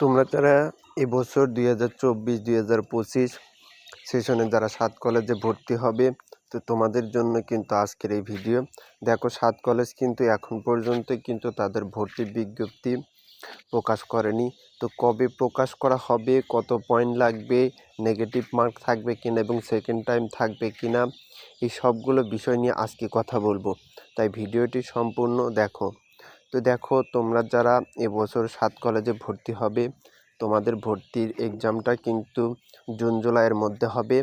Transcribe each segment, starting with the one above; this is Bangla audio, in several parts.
তোমরা যারা এবছর দুই হাজার চব্বিশ, দুই হাজার পঁচিশ সেশনে যারা সাত কলেজে ভর্তি হবে, তো তোমাদের জন্য কিন্তু আজকের এই ভিডিও দেখো, সাত কলেজ কিন্তু এখন পর্যন্ত কিন্তু তাদের ভর্তি বিজ্ঞপ্তি প্রকাশ করেনি। তো কবে প্রকাশ করা হবে, কত পয়েন্ট লাগবে নেগেটিভ মার্ক থাকবে কিনা এবং সেকেন্ড টাইম থাকবে কিনা, এই সবগুলো বিষয় নিয়ে আজকে কথা বলব। তাই ভিডিওটি সম্পূর্ণ দেখো। তো দেখো, তোমরা যারা এবছর সাত কলেজে ভর্তি হবে, তোমাদের ভর্তির এক্সামটা কিন্তু জুন, জুলাইয়ের মধ্যে হবে।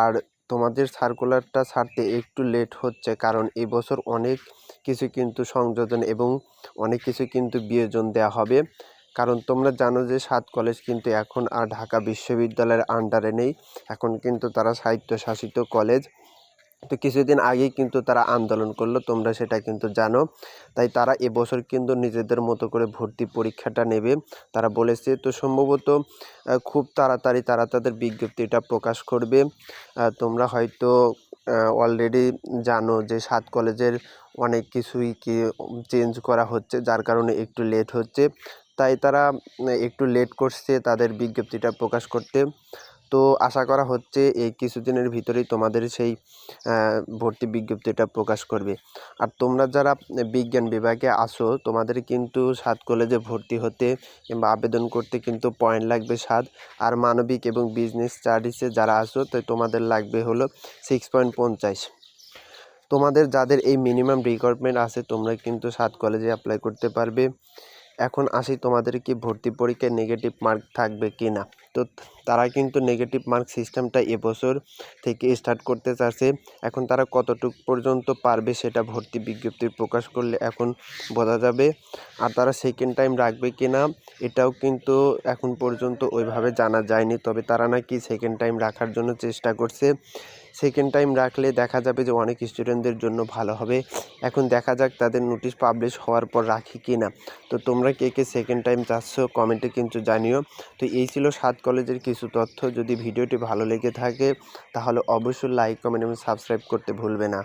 আর তোমাদের সার্কুলারটা ছাড়তে একটু লেট হচ্ছে, কারণ এবছর অনেক কিছু কিন্তু সংযোজন এবং অনেক কিছু কিন্তু বিয়োজন দেওয়া হবে। কারণ তোমরা জানো যে সাত কলেজ কিন্তু এখন আর ঢাকা বিশ্ববিদ্যালয়ের আন্ডারে নেই। এখন কিন্তু তারা স্বায়ত্তশাসিত কলেজ। তো কিছুদিন আগেই কিন্তু তারা আন্দোলন করল, তোমরা সেটা কিন্তু জানো। তাই তারা এবছর কিন্তু নিজেদের মতো করে ভর্তি পরীক্ষাটা নেবে। তারা বলেছে তো সম্ভবত খুব তাড়াতাড়ি তারা তাদের বিজ্ঞপ্তিটা প্রকাশ করবে। তোমরা হয়তো অলরেডি জানো যে সাত কলেজের অনেক কিছুই কি চেঞ্জ করা হচ্ছে, যার কারণে একটু লেট হচ্ছে। তাই তারা একটু লেট করছে তাদের বিজ্ঞপ্তিটা প্রকাশ করতে। তো আশা করা হচ্ছে এই কিছুদিনের ভিতরেই তোমাদের সেই ভর্তি বিজ্ঞপ্তিটা প্রকাশ করবে। আর তোমরা যারা বিজ্ঞান বিভাগে আসো তোমাদের কিন্তু সাত কলেজে ভর্তি হতে কিংবা আবেদন করতে কিন্তু পয়েন্ট লাগবে সাত। আর মানবিক এবং বিজনেস স্টাডিসে যারা আসো তো তোমাদের লাগবে হলো সিক্স পয়েন্ট পঞ্চাশ। তোমাদের যাদের এই মিনিমাম রিকোয়ারমেন্ট আছে, তোমরা কিন্তু সাত কলেজে অ্যাপ্লাই করতে পারবে। এখন আসি তোমাদের কি ভর্তি পরীক্ষায় নেগেটিভ মার্ক থাকবে কি না তো তারা কিন্তু নেগেটিভ মার্ক সিস্টেমটা এবছর থেকে স্টার্ট করতে চাচ্ছে এখন তারা কতটুক পর্যন্ত পারবে সেটা ভর্তি বিজ্ঞপ্তি প্রকাশ করলে এখন বোঝা যাবে। আর তারা সেকেন্ড টাইম রাখবে কি না এটাও কিন্তু এখন পর্যন্ত ওইভাবে জানা যায়নি। তবে তারা নাকি সেকেন্ড টাইম রাখার জন্য চেষ্টা করছে। সেকেন্ড টাইম রাখলে দেখা যাবে যে অনেক স্টুডেন্টদের জন্য ভালো হবে। এখন দেখা যাক তাদের নোটিশ পাবলিশ হওয়ার পর রাখি কি না তো তোমরা কে কে সেকেন্ড টাইম চাচ্ছ কমেন্টে কিন্তু জানিও। তো এই ছিল সাত কলেজের কিছু তথ্য যদি ভিডিওটি ভালো লেগে থাকে, তাহলে অবশ্যই লাইক কমেন্ট এবং সাবস্ক্রাইব করতে ভুলবে না।